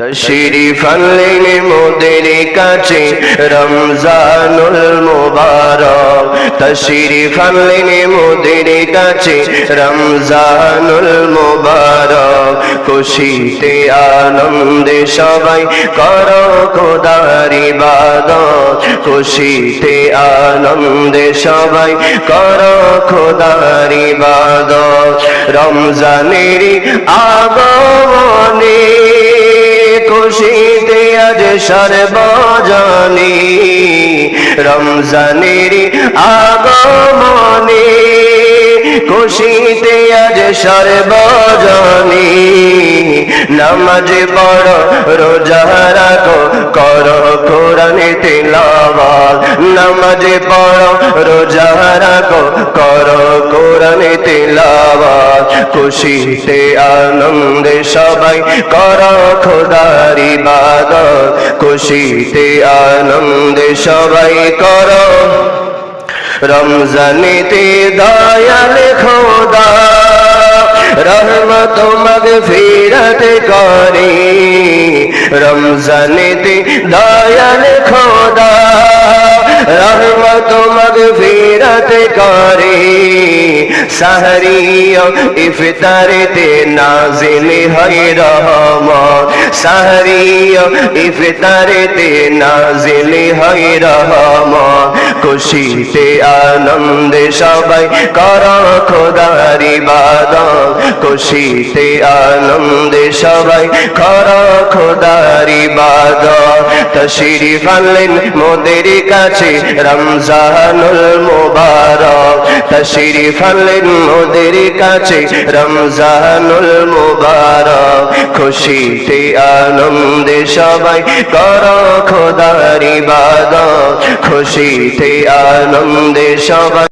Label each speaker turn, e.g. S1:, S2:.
S1: তশরিফ আনলেন মোদের কাছে, রমজানুল মুবারক। তশরিফ আনলেন মোদের কাছে, রমজানুল মুবারক। খুশিতে আনন্দে সবাই করো খোদার ইবাদত। খুশিতে আনন্দে সবাই করো খোদার ইবাদত। রমজানের আগমনে সর্বজনী রমজানের আগমনে, খুশিতে আজ সর্বজনী নামাজ পড়ো, রোজা রাখো, করো কোরআনে তেলাওয়াত, নামাজ পড়ো, রোজা রাখো, করো কোরআনে তেলাওয়াত, খুশিতে আনন্দে সবাই করো খোদার ইবাদত। খুশিতে আনন্দে সবাই করো। রমজানেতে দয়াল খোদা, রহমত মগ ফিরত করে। রমজানেতে দয়াল খোদা, রহমত মগ ফিরত করে। সাহরিয় ইফতারেতে নাজিল হয় রহমত। সাহরিয় ইফতারেতে নাজিল হয় রহমত। খুশিতে আনন্দে সবাই কর খোদার ইবাদত। খুশিতে আনন্দে সবাই কর খোদার ইবাদত। তশরিফ আনলেন মোদের কাছে রমজানুল মুবারক। তশরিফ আনলেন মোদের কাছে। রমজানুল মুবারক, খুশিতে আনন্দে সবাই কর খোদার ইবাদত। খুশিতে আনন্দে সবাই